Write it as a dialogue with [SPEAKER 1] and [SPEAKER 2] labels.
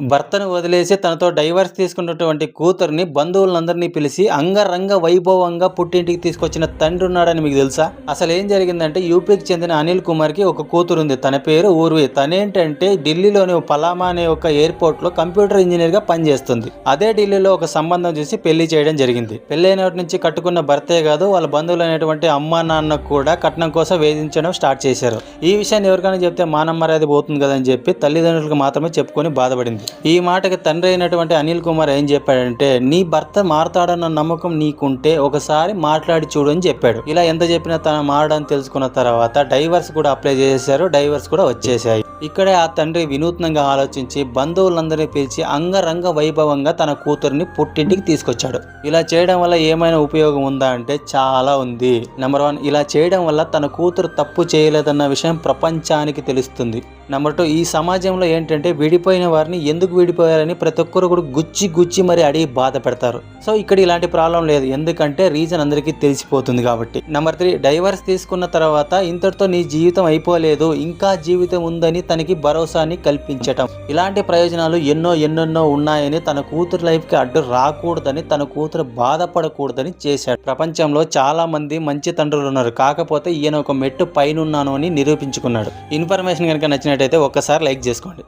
[SPEAKER 1] భర్తను వదిలేసి తనతో డైవర్స్ తీసుకున్నటువంటి కూతుర్ని బంధువులందరినీ పిలిచి అంగరంగ వైభవంగా పుట్టింటికి తీసుకొచ్చిన తండ్రి ఉన్నాడని మీకు తెలుసా? అసలు ఏం జరిగిందంటే యూపీకి చెందిన అనిల్ కుమార్కి ఒక కూతురు ఉంది. తన పేరు ఊర్వి. తనేంటంటే ఢిల్లీలోని పలామా అనే ఒక ఎయిర్పోర్ట్లో కంప్యూటర్ ఇంజనీర్గా పనిచేస్తుంది. అదే ఢిల్లీలో ఒక సంబంధం చూసి పెళ్ళి చేయడం జరిగింది. పెళ్ళైనటి నుంచి కట్టుకున్న భర్తే కాదు వాళ్ళ బంధువులు అనేటువంటి అమ్మ నాన్న కూడా కట్నం కోసం వేధించడం స్టార్ట్ చేశారు. ఈ విషయాన్ని ఎవరికైనా చెప్తే మానం మర్యాద పోతుంది కదని చెప్పి తల్లిదండ్రులకు మాత్రమే చెప్పుకొని బాధపడింది. ఈ మాటకి తండ్రి అయినటువంటి అనిల్ కుమార్ ఏం చెప్పాడంటే నీ భర్త మారతాడన్న నమ్మకం నీకుంటే ఒకసారి మాట్లాడి చూడు అని చెప్పాడు. ఇలా ఎంత చెప్పినా తన మారడని తెలుసుకున్న తర్వాత డైవర్స్ కూడా అప్లై చేశారు డైవర్స్ కూడా వచ్చేసాయి ఇక్కడే ఆ తండ్రి వినూత్నంగా ఆలోచించి బంధువులందరినీ పిలిచి అంగరంగ వైభవంగా తన కూతురిని పుట్టింటికి తీసుకొచ్చాడు. ఇలా చేయడం వల్ల ఏమైనా ఉపయోగం ఉందా అంటే చాలా ఉంది. నెంబర్ వన్ ఇలా చేయడం వల్ల తన కూతురు తప్పు చేయలేదన్న విషయం ప్రపంచానికి తెలుస్తుంది. నెంబర్ టూ ఈ సమాజంలో ఏంటంటే విడిపోయిన వారిని ఎందుకు విడిపోయారని ప్రతి ఒక్కరు కూడా గుచ్చి గుచ్చి మరి అడిగి బాధ పెడతారు. సో ఇక్కడ ఇలాంటి ప్రాబ్లం లేదు. ఎందుకంటే రీజన్ అందరికీ తెలిసిపోతుంది కాబట్టి. నెంబర్ త్రీ డైవర్స్ తీసుకున్న తర్వాత ఇంతటితో నీ జీవితం అయిపోలేదు. ఇంకా జీవితం ఉందని తనకి భరోసాని కల్పించటం. ఇలాంటి ప్రయోజనాలు ఎన్నో ఎన్నెన్నో ఉన్నాయని తన కూతురు లైఫ్కి అడ్డు రాకూడదని తన కూతురు బాధపడకూడదని చేశాడు. ప్రపంచంలో చాలా మంది మంచి తండ్రులు ఉన్నారు. కాకపోతే ఈయన ఒక మెట్టు పైన ఉన్నాను అని నిరూపించుకున్నాడు. ఇన్ఫర్మేషన్ కనుక నచ్చినట్టయితే ఒక్కసారి లైక్ చేసుకోండి.